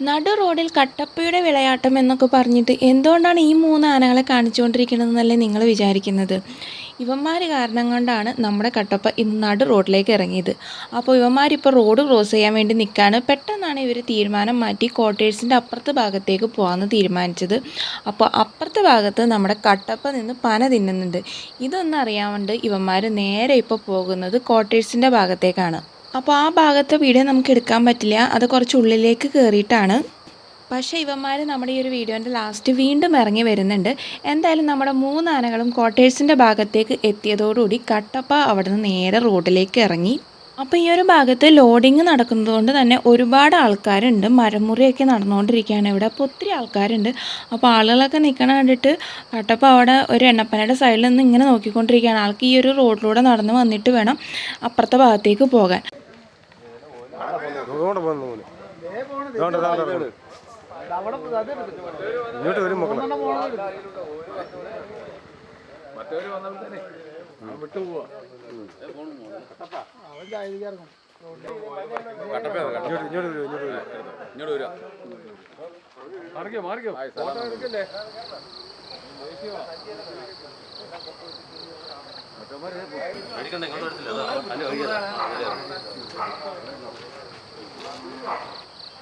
നടു റോഡിൽ കട്ടപ്പയുടെ വിളയാട്ടം എന്നൊക്കെ പറഞ്ഞിട്ട് എന്തുകൊണ്ടാണ് ഈ മൂന്ന് ആനകളെ കാണിച്ചുകൊണ്ടിരിക്കുന്നതെന്നല്ലേ നിങ്ങൾ വിചാരിക്കുന്നത്? ഇവന്മാർ കാരണം കൊണ്ടാണ് നമ്മുടെ കട്ടപ്പ ഇന്ന് നടു റോഡിലേക്ക് ഇറങ്ങിയത്. അപ്പോൾ ഇവന്മാരിപ്പോൾ റോഡ് ക്രോസ് ചെയ്യാൻ വേണ്ടി നിൽക്കുകയാണ് പെട്ടെന്നാണ് ഇവർ തീരുമാനം മാറ്റി ക്വാർട്ടേഴ്സിന്റെ അപ്പുറത്തെ ഭാഗത്തേക്ക് പോകാമെന്ന് തീരുമാനിച്ചത്. അപ്പോൾ അപ്പുറത്തെ ഭാഗത്ത് നമ്മുടെ കട്ടപ്പ നിന്ന് പന തിന്നുന്നുണ്ട്. ഇതൊന്നും കൊണ്ട് ഇവന്മാർ നേരെ ഇപ്പോൾ പോകുന്നത് ക്വാർട്ടേഴ്സിന്റെ ഭാഗത്തേക്കാണ്. അപ്പോൾ ആ ഭാഗത്തെ വീഡിയോ നമുക്ക് എടുക്കാൻ പറ്റില്ല. അത് കുറച്ച് ഉള്ളിലേക്ക് കയറിയിട്ടാണ് പക്ഷേ ഇവന്മാർ നമ്മുടെ ഈ ഒരു വീഡിയോന്റെ ലാസ്റ്റ് വീണ്ടും ഇറങ്ങി വരുന്നുണ്ട്. എന്തായാലും നമ്മുടെ മൂന്ന് ആനകളും ക്വാർട്ടേഴ്സിന്റെ ഭാഗത്തേക്ക് എത്തിയതോടുകൂടി കട്ടപ്പ അവിടെ നിന്ന് നേരെ റോഡിലേക്ക് ഇറങ്ങി. അപ്പോൾ ഈ ഒരു ഭാഗത്ത് ലോഡിങ് നടക്കുന്നതുകൊണ്ട് തന്നെ ഒരുപാട് ആൾക്കാരുണ്ട്. മരമുറിയൊക്കെ നടന്നുകൊണ്ടിരിക്കുകയാണ് ഇവിടെ. അപ്പോൾ ഒത്തിരി ആൾക്കാരുണ്ട്. അപ്പോൾ ആളുകളൊക്കെ നിൽക്കണ കണ്ടിട്ട് കട്ടപ്പ അവിടെ ഒരു എണ്ണപ്പനയുടെ സൈഡിൽ നിന്ന് ഇങ്ങനെ നോക്കിക്കൊണ്ടിരിക്കുകയാണ്. ആൾക്ക് ഈ ഒരു റോഡിലൂടെ നടന്ന് വന്നിട്ട് വേണം അപ്പുറത്തെ ഭാഗത്തേക്ക് പോകാൻ. ഇങ്ങോട്ട് പോകുന്നു മോന് ഇതാ അവിടെ. ഇങ്ങോട്ട് വരും മക്കളെ. ഇങ്ങോട്ട് ഇങ്ങോട്ട്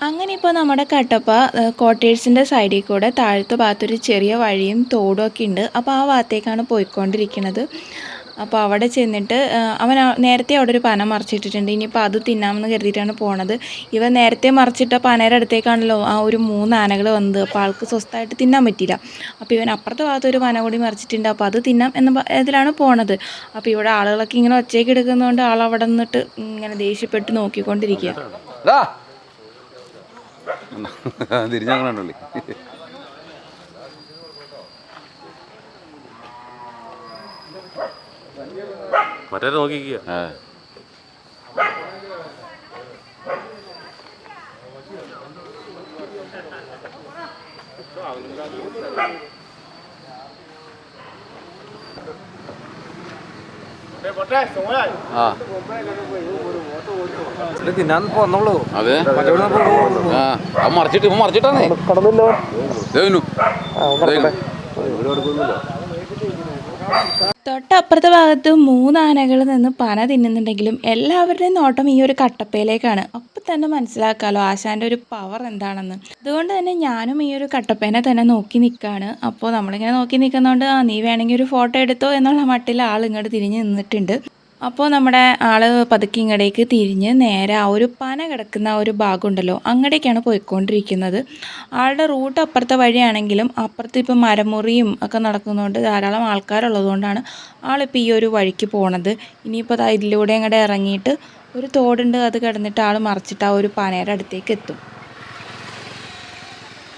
അങ്ങനെ ഇപ്പോൾ നമ്മുടെ കട്ടപ്പ കോട്ടേഴ്സിന്റെ സൈഡിൽ കൂടെ താഴത്തെ ഭാഗത്തൊരു ചെറിയ വഴിയും തോടും ഒക്കെ ഉണ്ട്. അപ്പോൾ ആ ഭാഗത്തേക്കാണ് പോയിക്കൊണ്ടിരിക്കുന്നത്. അപ്പോൾ അവിടെ ചെന്നിട്ട് അവൻ നേരത്തെ അവിടെ ഒരു പന മറിച്ചിട്ടിട്ടുണ്ട്. ഇനിയിപ്പോൾ അത് തിന്നാമെന്ന് കരുതിയിട്ടാണ് പോണത്. ഇവൻ നേരത്തെ മറിച്ചിട്ട പനയുടെ അടുത്തേക്കാണല്ലോ ആ ഒരു മൂന്ന് ആനകൾ വന്നത്. അപ്പോൾ ആൾക്ക് സ്വസ്ഥമായിട്ട് തിന്നാൻ പറ്റില്ല അപ്പോൾ ഇവൻ അപ്പുറത്തെ ഭാഗത്ത് ഒരു പന കൂടി മറിച്ചിട്ടുണ്ട്. അപ്പോൾ അത് തിന്നാം എന്ന ഇതിലാണ് പോണത്. അപ്പോൾ ഇവിടെ ആളുകളൊക്കെ ഇങ്ങനെ ഒച്ചയ്ക്ക് എടുക്കുന്നതുകൊണ്ട് ആൾ അവിടെ നിന്നിട്ട് ഇങ്ങനെ ദേഷ്യപ്പെട്ട് നോക്കിക്കൊണ്ടിരിക്കുക തിരിഞ്ഞങ്ങനുള്ളി മറ്റേ നോക്കിക്കുക തിന്നാൻ പോന്നുള്ളൂ അതെ? ആ. മറിച്ചിട്ട് ഇവൻ മറിച്ചിട്ടാന്നേ കടന്നില്ലോ. തൊട്ടപ്പുറത്തെ ഭാഗത്ത് മൂന്ന് നിന്ന് പന തിന്നുന്നുണ്ടെങ്കിലും എല്ലാവരുടെയും നോട്ടം ഈ ഒരു കട്ടപ്പയിലേക്കാണ്. അപ്പം തന്നെ മനസ്സിലാക്കാമല്ലോ ആശാന്റെ ഒരു പവർ എന്താണെന്ന്. അതുകൊണ്ട് തന്നെ ഞാനും ഈ ഒരു കട്ടപ്പേനെ തന്നെ നോക്കി നിൽക്കുകയാണ് അപ്പോൾ നമ്മളിങ്ങനെ നോക്കി നിൽക്കുന്നതുകൊണ്ട് ആ നീ വേണമെങ്കിൽ ഒരു ഫോട്ടോ എടുത്തോ എന്നുള്ള മട്ടിൽ ആൾ ഇങ്ങോട്ട് തിരിഞ്ഞ് നിന്നിട്ടുണ്ട്. അപ്പോൾ നമ്മുടെ ആൾ പതുക്കെ ഇങ്ങടേക്ക് തിരിഞ്ഞ് നേരെ ആ ഒരു പന കിടക്കുന്ന ഒരു ഭാഗം ഉണ്ടല്ലോ അങ്ങടേക്കാണ് പോയിക്കൊണ്ടിരിക്കുന്നത്. ആളുടെ റൂട്ട് അപ്പുറത്തെ വഴിയാണെങ്കിലും അപ്പുറത്ത് ഇപ്പം മരമുറിയും ഒക്കെ നടക്കുന്നതുകൊണ്ട് ധാരാളം ആൾക്കാരുള്ളതുകൊണ്ടാണ് ആളിപ്പോൾ ഈ ഒരു വഴിക്ക് പോണത്. ഇനിയിപ്പോൾ ദാ ഇതിലൂടെ അങ്ങോട്ട് ഇറങ്ങിയിട്ട് ഒരു തോടുണ്ട് അത് കിടന്നിട്ട് ആൾ മറിച്ചിട്ട് ആ ഒരു പനയുടെ അടുത്തേക്ക് എത്തും.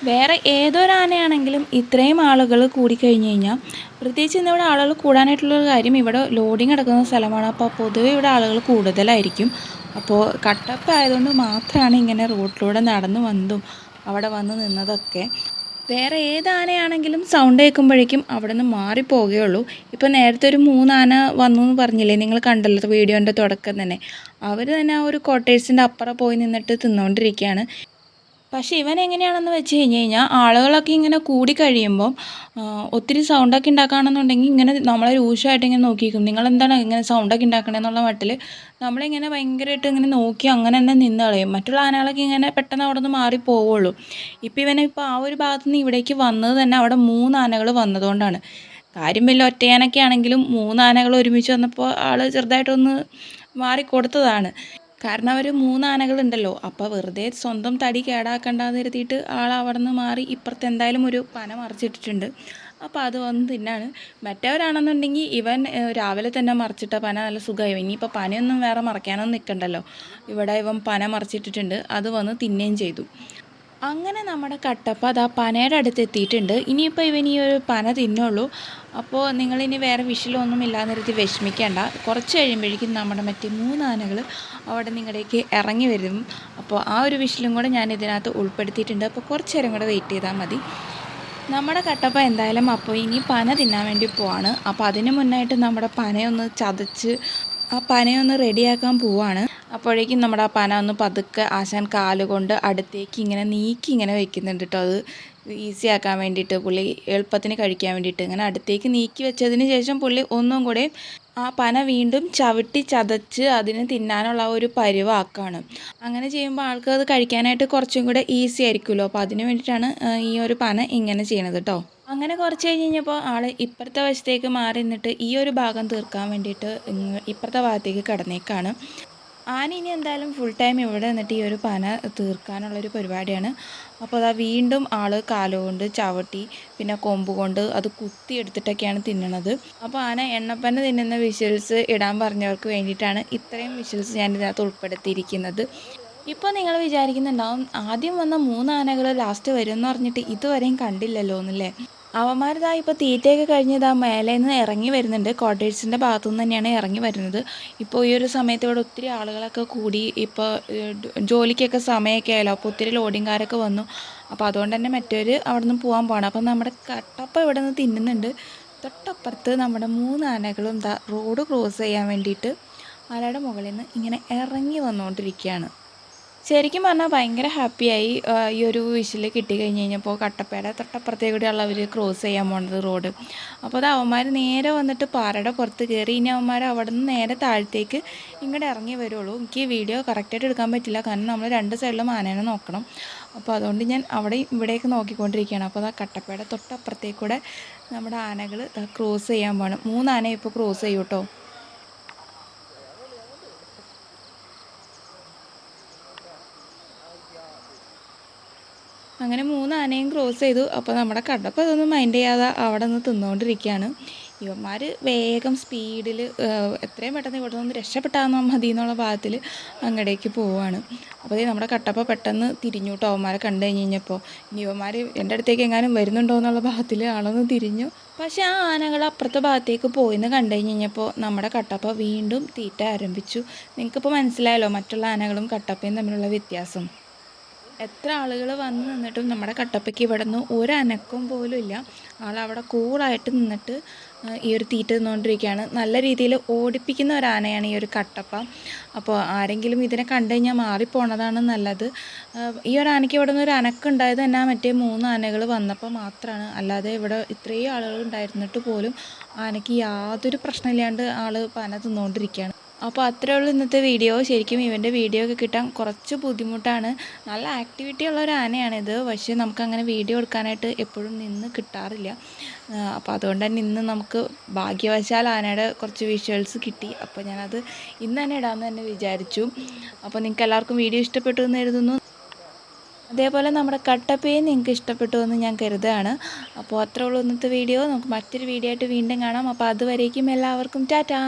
വേറെ ഏതൊരാനയാണെങ്കിലും ഇത്രയും ആളുകൾ കൂടിക്കഴിഞ്ഞ് കഴിഞ്ഞാൽ പ്രത്യേകിച്ച് ഇന്നിവിടെ ആളുകൾ കൂടാനായിട്ടുള്ളൊരു കാര്യം ഇവിടെ ലോഡിങ് നടക്കുന്ന സ്ഥലമാണ്. അപ്പോൾ പൊതുവെ ഇവിടെ ആളുകൾ കൂടുതലായിരിക്കും. അപ്പോൾ കട്ടപ്പ് ആയതുകൊണ്ട് മാത്രമാണ് ഇങ്ങനെ റോഡിലൂടെ നടന്നു വന്നതും അവിടെ വന്ന് നിന്നതൊക്കെ. വേറെ ഏത് ആനയാണെങ്കിലും സൗണ്ട് കേൾക്കുമ്പോഴേക്കും അവിടെ നിന്ന് മാറിപ്പോകുകയുള്ളൂ ഇപ്പോൾ നേരത്തെ ഒരു മൂന്നാന വന്നു എന്ന് പറഞ്ഞില്ലേ? നിങ്ങൾ കണ്ടല്ലോ വീഡിയോന്റെ തുടക്കം തന്നെ. അവർ തന്നെ ആ ഒരു കോട്ടേഴ്സിന്റെ അപ്പുറം പോയി നിന്നിട്ട് തിന്നുകൊണ്ടിരിക്കുകയാണ്. പക്ഷേ ഇവൻ എങ്ങനെയാണെന്ന് വെച്ച് കഴിഞ്ഞ് കഴിഞ്ഞാൽ ആളുകളൊക്കെ ഇങ്ങനെ കൂടി കഴിയുമ്പം ഒത്തിരി സൗണ്ടൊക്കെ ഉണ്ടാക്കുകയാണെന്നുണ്ടെങ്കിൽ ഇങ്ങനെ നമ്മളെ രൂക്ഷമായിട്ട് ഇങ്ങനെ നോക്കിയിരിക്കും. നിങ്ങളെന്താണ് ഇങ്ങനെ സൗണ്ടൊക്കെ ഉണ്ടാക്കണമെന്നുള്ള മട്ടിൽ നമ്മളിങ്ങനെ ഭയങ്കരമായിട്ട് ഇങ്ങനെ നോക്കി അങ്ങനെ തന്നെ നിന്ന് കളയും. മറ്റുള്ള ആനകളൊക്കെ ഇങ്ങനെ പെട്ടെന്ന് അവിടെ നിന്ന് മാറി പോവുള്ളൂ. ഇപ്പം ഇവനെ ഇപ്പോൾ ആ ഒരു ഭാഗത്ത് നിന്ന് ഇവിടേക്ക് വന്നത് തന്നെ അവിടെ മൂന്ന് ആനകൾ വന്നതുകൊണ്ടാണ്. കാര്യം വലിയ ഒറ്റയാനൊക്കെ ആണെങ്കിലും മൂന്ന് ആനകൾ ഒരുമിച്ച് വന്നപ്പോൾ ആൾ ചെറുതായിട്ടൊന്ന് മാറിക്കൊടുത്തതാണ്. കാരണം അവർ മൂന്നാനകളുണ്ടല്ലോ. അപ്പോൾ വെറുതെ സ്വന്തം തടി കേടാക്കണ്ടെന്ന് കരുതിയിട്ട് ആൾ അവിടെ നിന്ന് മാറി ഇപ്പുറത്ത് എന്തായാലും ഒരു പന മറിച്ചിട്ടിട്ടുണ്ട്. അപ്പോൾ അത് വന്ന് തിന്നാണ്. മറ്റവരാണെന്നുണ്ടെങ്കിൽ ഇവൻ രാവിലെ തന്നെ മറിച്ചിട്ട പന നല്ല സുഖമായി ഇനിയിപ്പോൾ പനയൊന്നും വേറെ മറിക്കാനൊന്നും നിൽക്കണ്ടല്ലോ ഇവിടെ ഇവൻ പന മറിച്ചിട്ടിട്ടുണ്ട്. അത് വന്ന് തിന്നുകയും ചെയ്തു. അങ്ങനെ നമ്മുടെ കട്ടപ്പ അത് പനയുടെ അടുത്ത് എത്തിയിട്ടുണ്ട്. ഇനിയിപ്പോൾ ഇവൻ ഈ ഒരു പന തിന്നുള്ളൂ. അപ്പോൾ നിങ്ങളിനി വേറെ വിഷലൊന്നും ഇല്ലാന്ന് കരുതി വിഷമിക്കേണ്ട. കുറച്ച് കഴിയുമ്പോഴേക്കും നമ്മുടെ മറ്റേ മൂന്ന് ആനകൾ അവിടെ നിങ്ങളുടേക്ക് ഇറങ്ങി വരും. അപ്പോൾ ആ ഒരു വിഷലും കൂടെ ഞാൻ ഇതിനകത്ത് ഉൾപ്പെടുത്തിയിട്ടുണ്ട്. അപ്പോൾ കുറച്ച് നേരം കൂടെ വെയിറ്റ് ചെയ്താൽ മതി. നമ്മുടെ കട്ടപ്പ എന്തായാലും അപ്പോൾ ഇനി പന തിന്നാൻ വേണ്ടി പോവാണ്. അപ്പോൾ അതിന് മുന്നായിട്ട് നമ്മുടെ പനയൊന്ന് ചതച്ച് ആ പനയൊന്ന് റെഡിയാക്കാൻ പോവാണ്. അപ്പോഴേക്കും നമ്മുടെ ആ പന ഒന്ന് പതുക്കെ ആശാൻ കാലുകൊണ്ട് അടുത്തേക്ക് ഇങ്ങനെ നീക്കി ഇങ്ങനെ വെക്കുന്നുണ്ട് കേട്ടോ അത് ഈസി ആക്കാൻ വേണ്ടിയിട്ട് പുള്ളി എളുപ്പത്തിന് കഴിക്കാൻ വേണ്ടിയിട്ട് ഇങ്ങനെ അടുത്തേക്ക് നീക്കി വെച്ചതിന് ശേഷം പുള്ളി ഒന്നും കൂടെ ആ പന വീണ്ടും ചവിട്ടി ചതച്ച് അതിന് തിന്നാനുള്ള ഒരു പരിവാക്കാണ്. അങ്ങനെ ചെയ്യുമ്പോൾ ആൾക്ക് അത് കഴിക്കാനായിട്ട് കുറച്ചും കൂടെ ഈസി ആയിരിക്കുമല്ലോ. അപ്പോൾ അതിന് വേണ്ടിയിട്ടാണ് ഈ ഒരു പന ഇങ്ങനെ ചെയ്യണത് കേട്ടോ അങ്ങനെ കുറച്ച് കഴിഞ്ഞ് കഴിഞ്ഞപ്പോൾ ആൾ ഇപ്പുറത്തെ വശത്തേക്ക് മാറി നിന്നിട്ട് ഈ ഒരു ഭാഗം തീർക്കാൻ വേണ്ടിയിട്ട് ഇപ്പുറത്തെ ഭാഗത്തേക്ക് കിടന്നേക്കാണ്. ആന ഇനി എന്തായാലും ഫുൾ ടൈം ഇവിടെ നിന്നിട്ട് ഈ ഒരു പന തീർക്കാനുള്ളൊരു പരിപാടിയാണ്. അപ്പോൾ അതാ വീണ്ടും ആൾ കാലുകൊണ്ട് ചവിട്ടി പിന്നെ കൊമ്പ് കൊണ്ട് അത് കുത്തി എടുത്തിട്ടൊക്കെയാണ് തിന്നണത്. അപ്പോൾ ആന എണ്ണപ്പന തിന്നുന്ന വിഷ്വൽസ് ഇടാൻ പറഞ്ഞവർക്ക് വേണ്ടിയിട്ടാണ് ഇത്രയും വിഷ്വൽസ് ഞാൻ ഇതിനകത്ത് ഉൾപ്പെടുത്തിയിരിക്കുന്നത്. ഇപ്പോൾ നിങ്ങൾ വിചാരിക്കുന്നുണ്ടാവും ആദ്യം വന്ന മൂന്ന് ആനകൾ ലാസ്റ്റ് വരും എന്ന് പറഞ്ഞിട്ട് ഇതുവരെയും കണ്ടില്ലല്ലോ എന്നല്ലേ അവന്മാരിതാ ഇപ്പോൾ തീറ്റയൊക്കെ കഴിഞ്ഞ് ഇതാ മേലെ നിന്ന് ഇറങ്ങി വരുന്നുണ്ട്. കോട്ടേഴ്സിന്റെ ഭാഗത്തു നിന്ന് തന്നെയാണ് ഇറങ്ങി വരുന്നത്. ഇപ്പോൾ ഈ ഒരു സമയത്ത് ഇവിടെ ഒത്തിരി ആളുകളൊക്കെ കൂടി ഇപ്പോൾ ജോലിക്കൊക്കെ സമയമൊക്കെ ആയല്ലോ. അപ്പോൾ ഒത്തിരി ലോഡിങ്കാരൊക്കെ വന്നു. അപ്പോൾ അതുകൊണ്ട് തന്നെ മറ്റവർ അവിടെ നിന്ന് പോകാൻ പോകണം അപ്പം നമ്മുടെ കട്ടപ്പ ഇവിടെ നിന്ന് തിന്നുന്നുണ്ട്. തൊട്ടപ്പുറത്ത് നമ്മുടെ മൂന്ന് ആനകളും റോഡ് ക്രോസ് ചെയ്യാൻ വേണ്ടിയിട്ട് മലയുടെ മുകളിൽ നിന്ന് ഇങ്ങനെ ഇറങ്ങി വന്നുകൊണ്ടിരിക്കുകയാണ്. ശരിക്കും പറഞ്ഞാൽ ഭയങ്കര ഹാപ്പിയായി ഈ ഒരു വിഷിൽ കിട്ടി കഴിഞ്ഞ് കഴിഞ്ഞപ്പോൾ കട്ടപ്പയുടെ തൊട്ടപ്പുറത്തേക്കൂടെയുള്ള അവർ ക്രോസ് ചെയ്യാൻ പോണത് റോഡ് അപ്പോൾ അത് അവന്മാർ നേരെ വന്നിട്ട് പാറയുടെ പുറത്ത് കയറി ഇനി അവന്മാർ അവിടെ നിന്ന് നേരെ താഴത്തേക്ക് ഇങ്ങോട്ട് ഇറങ്ങി വരുള്ളൂ. എനിക്ക് വീഡിയോ കറക്റ്റായിട്ട് എടുക്കാൻ പറ്റില്ല കാരണം നമ്മൾ രണ്ട് സൈഡിലും ആനേനെ നോക്കണം. അപ്പോൾ അതുകൊണ്ട് ഞാൻ അവിടെ ഇവിടേക്ക് നോക്കിക്കൊണ്ടിരിക്കുകയാണ്. അപ്പോൾ ആ കട്ടപ്പേട തൊട്ടപ്പുറത്തേക്കൂടെ നമ്മുടെ ആനകൾ ക്രോസ് ചെയ്യാൻ പോകണം മൂന്ന് ആന ഇപ്പോൾ ക്രോസ് ചെയ്യും അങ്ങനെ മൂന്ന് ആനയും ക്രോസ് ചെയ്തു. അപ്പോൾ നമ്മുടെ കടപ്പ് അതൊന്നും മൈൻഡ് ചെയ്യാതെ അവിടെ നിന്ന് തിന്നുകൊണ്ടിരിക്കുകയാണ് ഇവന്മാർ വേഗം സ്പീഡിൽ എത്രയും പെട്ടെന്ന് ഇവിടെ നിന്ന് രക്ഷപ്പെട്ടാൽ മതി എന്നുള്ള ഭാഗത്തിൽ അങ്ങടേക്ക് പോവുകയാണ് അപ്പോൾ ഇത് നമ്മുടെ കട്ടപ്പ പെട്ടെന്ന് തിരിഞ്ഞു കേട്ടോ അവന്മാരെ കണ്ടു കഴിഞ്ഞ് കഴിഞ്ഞപ്പോൾ ഇനി ഇവന്മാർ എന്റെ അടുത്തേക്ക് എങ്ങാനും വരുന്നുണ്ടോ എന്നുള്ള ഭാഗത്തിൽ ആളൊന്ന് തിരിഞ്ഞു. പക്ഷേ ആ ആനകൾ അപ്പുറത്തെ ഭാഗത്തേക്ക് പോയിന്ന് കണ്ടു കഴിഞ്ഞ് കഴിഞ്ഞപ്പോൾ നമ്മുടെ കട്ടപ്പ വീണ്ടും തീറ്റ ആരംഭിച്ചു. നിങ്ങൾക്കിപ്പോൾ മനസ്സിലായല്ലോ മറ്റുള്ള ആനകളും കട്ടപ്പയും തമ്മിലുള്ള വ്യത്യാസം. എത്ര ആളുകൾ വന്ന് നിന്നിട്ടും നമ്മുടെ കട്ടപ്പയ്ക്ക് ഇവിടെ നിന്ന് ഒരനക്കം പോലും ഇല്ല. ആളവിടെ കൂളായിട്ട് നിന്നിട്ട് ഈ ഒരു തീറ്റ തിന്നുകൊണ്ടിരിക്കുകയാണ് നല്ല രീതിയിൽ ഓടിപ്പിക്കുന്ന ഒരു ആനയാണ് ഈ ഒരു കട്ടപ്പ. അപ്പോൾ ആരെങ്കിലും ഇതിനെ കണ്ടു കഴിഞ്ഞാൽ മാറിപ്പോണതാണ് നല്ലത്. ഈ ഒരു ആനയ്ക്ക് ഇവിടെ നിന്ന് ഒരു അനക്കം ഉണ്ടായത് തന്നെ മറ്റേ മൂന്ന് ആനകൾ വന്നപ്പോൾ മാത്രമാണ് അല്ലാതെ ഇവിടെ ഇത്രയും ആളുകൾ ഉണ്ടായിരുന്നിട്ട് പോലും ആനയ്ക്ക് യാതൊരു പ്രശ്നമില്ലാണ്ട് ആൾ പന തിന്നുകൊണ്ടിരിക്കുകയാണ് അപ്പോൾ അത്രേ ഉള്ളൂ ഇന്നത്തെ വീഡിയോ ശരിക്കും ഇവന്റെ വീഡിയോ ഒക്കെ കിട്ടാൻ കുറച്ച് ബുദ്ധിമുട്ടാണ്. നല്ല ആക്ടിവിറ്റി ഉള്ള ഒരു ആനയാണിത് പക്ഷേ നമുക്കങ്ങനെ വീഡിയോ എടുക്കാനായിട്ട് എപ്പോഴും നിന്ന് കിട്ടാറില്ല. അപ്പോൾ അതുകൊണ്ട് തന്നെ ഇന്ന് നമുക്ക് ഭാഗ്യവശാൽ ആനയുടെ കുറച്ച് വിഷ്വൽസ് കിട്ടി. അപ്പോൾ ഞാനത് ഇന്ന് തന്നെ ഇടാമെന്ന് തന്നെ വിചാരിച്ചു. അപ്പോൾ നിങ്ങൾക്ക് എല്ലാവർക്കും വീഡിയോ ഇഷ്ടപ്പെട്ടു എന്ന് എഴുതുന്നു അതേപോലെ നമ്മുടെ കട്ടപ്പയും നിങ്ങൾക്ക് ഇഷ്ടപ്പെട്ടു എന്ന് ഞാൻ കരുതുകയാണ്. അപ്പോൾ അത്രേ ഉള്ളൂ ഇന്നത്തെ വീഡിയോ നമുക്ക് മറ്റൊരു വീഡിയോ ആയിട്ട് വീണ്ടും കാണാം. അപ്പോൾ അതുവരേക്കും എല്ലാവർക്കും ടാറ്റാ.